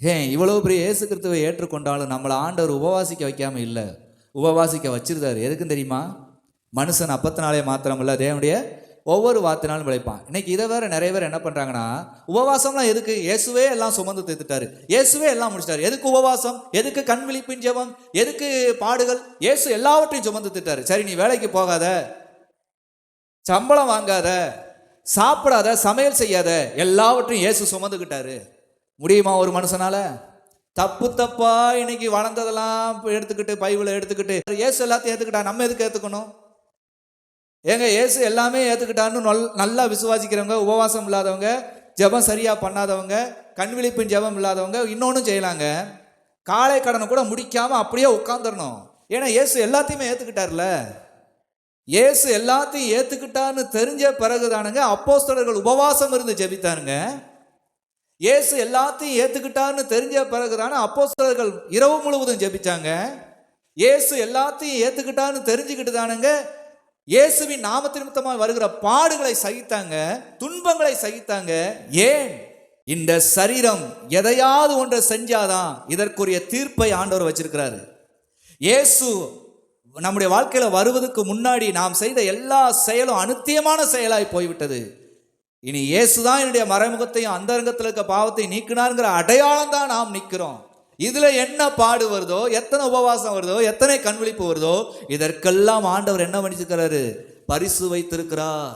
ஏன் இவ்வளவு பெரிய இயேசு கிறிஸ்துவை ஏற்றுக்கொண்டாலும் நம்மளை ஆண்டவர் உபவாசிக்க வைக்காமல் இல்லை. உபவாசிக்க வச்சிருந்தாரு. எதுக்கும் தெரியுமா? மனுஷன் அப்பத்தினாலே மாத்திரமல்ல தேவனுடைய ஒவ்வொரு வார்த்தைனாலும் விளைப்பான். இன்னைக்கு இதை வேற நிறைய பேர் என்ன பண்ணுறாங்கன்னா உபவாசம்லாம் எதுக்கு? இயேசுவே எல்லாம் சுமந்து தீர்த்துட்டாரு. இயேசுவே எல்லாம் முடிச்சிட்டாரு. எதுக்கு உபவாசம்? எதுக்கு கண் விழிப்பின் ஜெபம்? எதுக்கு பாடுகள்? இயேசு எல்லாவற்றையும் சுமந்து தீர்த்தாரு சரி நீ வேலைக்கு போகாத. சம்பளம் வாங்காத. சாப்பிடாத. சமையல் செய்யாத. எல்லாவற்றையும் இயேசு சுமந்துக்கிட்டாரு முடியுமா ஒரு மனுஷனால? தப்பு தப்பா இன்னைக்கு வளர்ந்ததெல்லாம் எடுத்துக்கிட்டு பைபிளை எடுத்துக்கிட்டு ஏசு எல்லாத்தையும் ஏத்துக்கிட்டா நம்ம எதுக்கு ஏத்துக்கணும்? ஏங்க ஏசு எல்லாமே ஏத்துக்கிட்டான்னு நல் நல்லா விசுவாசிக்கிறவங்க உபவாசம் இல்லாதவங்க ஜெபம் சரியா பண்ணாதவங்க கண் விழிப்பின் ஜெபம் இல்லாதவங்க இன்னொன்றும் செய்யலாங்க. காலை கடனை கூட முடிக்காம அப்படியே உட்காந்துடணும் ஏன்னா ஏசு எல்லாத்தையுமே ஏத்துக்கிட்டார்ல. ஏசு எல்லாத்தையும் ஏத்துக்கிட்டான்னு தெரிஞ்ச பிறகுதானுங்க அப்போஸ்தலர்கள் உபவாசம் இருந்து ஜெபித்தானுங்க. இயேசு எல்லாத்தையும் ஏத்துக்கிட்டான்னு தெரிஞ்ச பிறகுதானே அப்போஸ்தலர்கள் இரவு முழுவதும் ஜெபிச்சாங்க. இயேசு எல்லாத்தையும் ஏற்றுக்கிட்டான்னு தெரிஞ்சுக்கிட்டு தானுங்க இயேசுவின் நாமத்து நிமித்தமாக வருகிற பாடுகளை சகித்தாங்க துன்பங்களை சகித்தாங்க. ஏன்? இந்த சரீரம் எதையாவது ஒன்றை செஞ்சாதான் இதற்குரிய தீர்ப்பை ஆண்டவர் வச்சிருக்கிறாரு. இயேசு நம்முடைய வாழ்க்கையில் வருவதற்கு முன்னாடி நாம் செய்த எல்லா செயலும் அனுத்தியமான செயலாய் போய்விட்டது. இனி இயேசுதான் என்னுடைய மறைமுகத்தையும் அந்தரங்கத்தில் இருக்க பாவத்தை நீக்கினாருங்கிற அடையாளம் தான் நாம் நிற்கிறோம் இதுல என்ன பாடு வருதோ எத்தனை உபவாசம் வருதோ எத்தனை கண்விழிப்பு வருதோ இதற்கெல்லாம் ஆண்டவர் என்ன பண்ணிச்சிருக்கிறாரு பரிசு வைத்திருக்கிறார்.